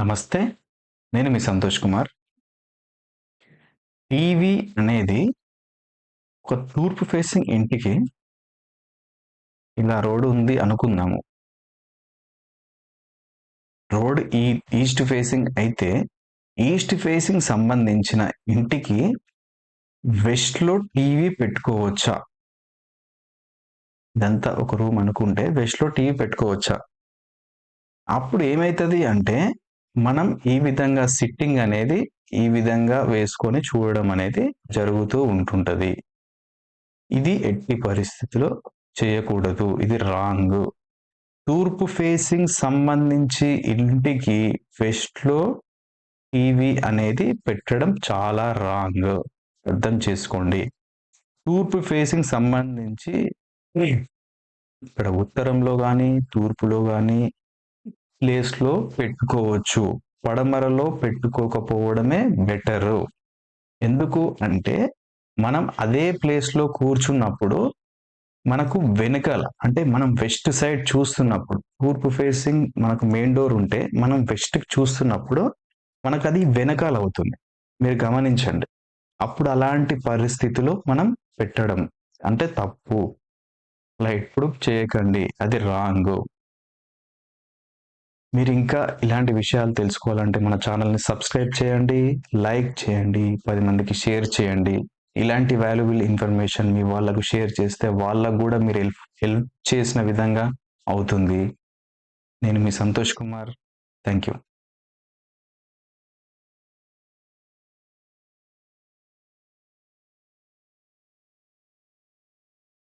నమస్తే నేను మీ సంతోష్ కుమార్. టీవీ అనేది ఒక తూర్పు ఫేసింగ్ ఇంటికి ఇలా రోడ్డు ఉంది అనుకుందాము. రోడ్ ఈ ఈస్ట్ ఫేసింగ్ అయితే ఈస్ట్ ఫేసింగ్ సంబంధించిన ఇంటికి వెస్ట్లో టీవీ పెట్టుకోవచ్చా? ఇదంతా ఒక రూమ్ అనుకుంటే వెస్ట్లో టీవీ పెట్టుకోవచ్చా? అప్పుడు ఏమవుతుంది అంటే మనం ఈ విధంగా సిట్టింగ్ అనేది ఈ విధంగా వేసుకొని చూడడం అనేది జరుగుతూ ఉంటుంటది. ఇది ఎట్టి పరిస్థితిలో చేయకూడదు. ఇది రాంగ్ తూర్పు ఫేసింగ్ సంబంధించి ఇంటికి వెస్ట్లో టీవీ అనేది పెట్టడం చాలా రాంగ్ అర్థం చేసుకోండి. తూర్పు ఫేసింగ్ సంబంధించి ఇక్కడ ఉత్తరంలో కానీ తూర్పులో కానీ ప్లేస్లో పెట్టుకోవచ్చు. పడమరలో పెట్టుకోకపోవడమే బెటరు. ఎందుకు అంటే మనం అదే ప్లేస్లో కూర్చున్నప్పుడు మనకు వెనకాల అంటే మనం వెస్ట్ సైడ్ చూస్తున్నప్పుడు తూర్పు ఫేసింగ్ మనకు మెయిన్ డోర్ ఉంటే మనం వెస్ట్కి చూస్తున్నప్పుడు మనకు అది వెనకాల అవుతుంది. మీరు గమనించండి. అప్పుడు అలాంటి పరిస్థితిలో మనం పెట్టడం అంటే తప్పు. అలా ఎప్పుడు చేయకండి. అది రాంగ్. మీరు ఇంకా ఇలాంటి విషయాలు తెలుసుకోవాలంటే మన ఛానల్ని సబ్స్క్రైబ్ చేయండి లైక్ చేయండి పది మందికి షేర్ చేయండి. ఇలాంటి వాల్యుబుల్ ఇన్ఫర్మేషన్ మీ వాళ్ళకు షేర్ చేస్తే వాళ్ళకు కూడా మీరు హెల్ప్ హెల్ప్ చేసిన విధంగా అవుతుంది. నేను మీ సంతోష్ కుమార్. Thank you